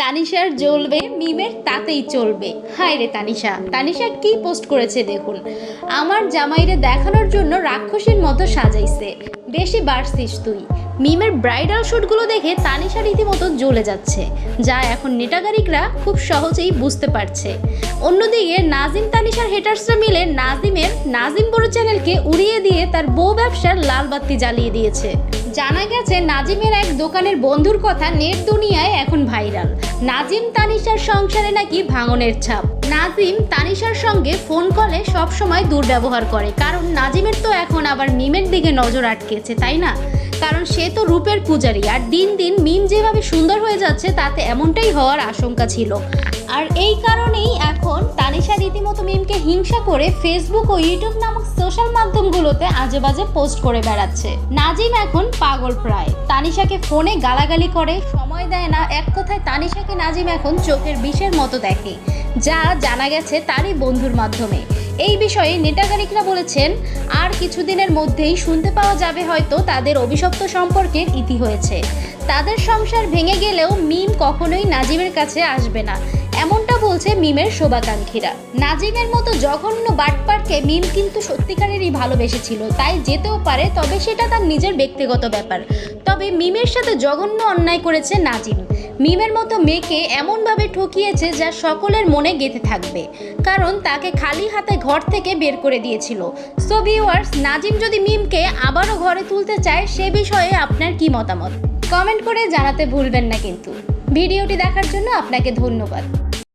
তানিশার জ্বলবে, মিমের তাতেই চলবে। হায় রে তানিশা তানিশা কি পোস্ট করেছে দেখুন। আমার জামাইরে দেখানোর জন্য রাক্ষসীর মতো সাজাইছে। বেশি বাড়ছিস তুই। মিমের ব্রাইডাল শ্যুটগুলো দেখে তানিশা রীতিমতো জ্বলে যাচ্ছে। যা এখন নেটাগারিকরা খুব সহজেই বুঝতে পারছে। অন্যদিকে নাজিম, তানিশার হেটার্সরা মিলে নাজিমের নাজিম বড় চ্যানেলকে উড়িয়ে দিয়ে তার বউ ব্যবসার লাল বাতি জ্বালিয়ে দিয়েছে। জানা গেছে, নাজিমের এক দোকানের বন্ধুর কথা নেট দুনিয়ায় এখন ভাইরাল। নাজিম তানিশার সংসারে নাকি ভাঙনের ছাপ। নাজিম তানিশার সঙ্গে ফোন কলে সবসময় দুর্ব্যবহার করে, কারণ নাজিমের তো এখন আবার মিমের দিকে নজর আটকেছে, তাই না? কারণ সে তো রূপের পূজারী, আর দিন দিন মিম যেভাবে সুন্দর হয়ে যাচ্ছে, তাতে এমনটাই হওয়ার আশঙ্কা ছিল। আর এই কারণেই এখন তানিশা রীতিমতো মিমকে হিংসা করে ফেসবুক ও ইউটিউব নামক সোশ্যাল মাধ্যমগুলোতে আজে বাজে পোস্ট করে বেড়াচ্ছে। নাজিম এখন পাগল প্রায়। তানিশাকে ফোনে গালাগালি করে, সময় দেয় না। এক কথায় তানিশাকে নাজিম এখন চোখের বিষের মতো দেখে, যা জানা গেছে তারই বন্ধুর মাধ্যমে। এই বিষয়ে নেটাগারিকরা বলেছেন, আর কিছুদিনের মধ্যেই শুনতে পাওয়া যাবে হয়তো তাদের অভিশপ্ত সম্পর্কের ইতি হয়েছে। তাদের সংসার ভেঙে গেলেও মিম কখনোই নাজিমের কাছে আসবে না। এমনটা বলছে মিমের শোভাকাঙ্ক্ষীরা। নাজিমের মতো জঘন্য বাটপারকে মিম কিন্তু সত্যিকারেরই ভালোবেসেছিল, তাই যেতেও পারে, তবে সেটা তার নিজের ব্যক্তিগত ব্যাপার। তবে মিমের সাথে জঘন্য অন্যায় করেছে নাজিম। মিমের মতো মেয়েকে এমনভাবে ঠকিয়েছে যা সকলের মনে গেঁথে থাকবে। কারণ তাকে খালি হাতে ঘর থেকে বের করে দিয়েছিল। সো ভিউয়ার্স নাজিম যদি মিমকে আবারও ঘরে তুলতে চায়, সে বিষয়ে আপনার কি মতামত? কমেন্ট করে জানাতে ভুলবেন না কিন্তু। ভিডিওটি দেখার জন্য আপনাকে ধন্যবাদ।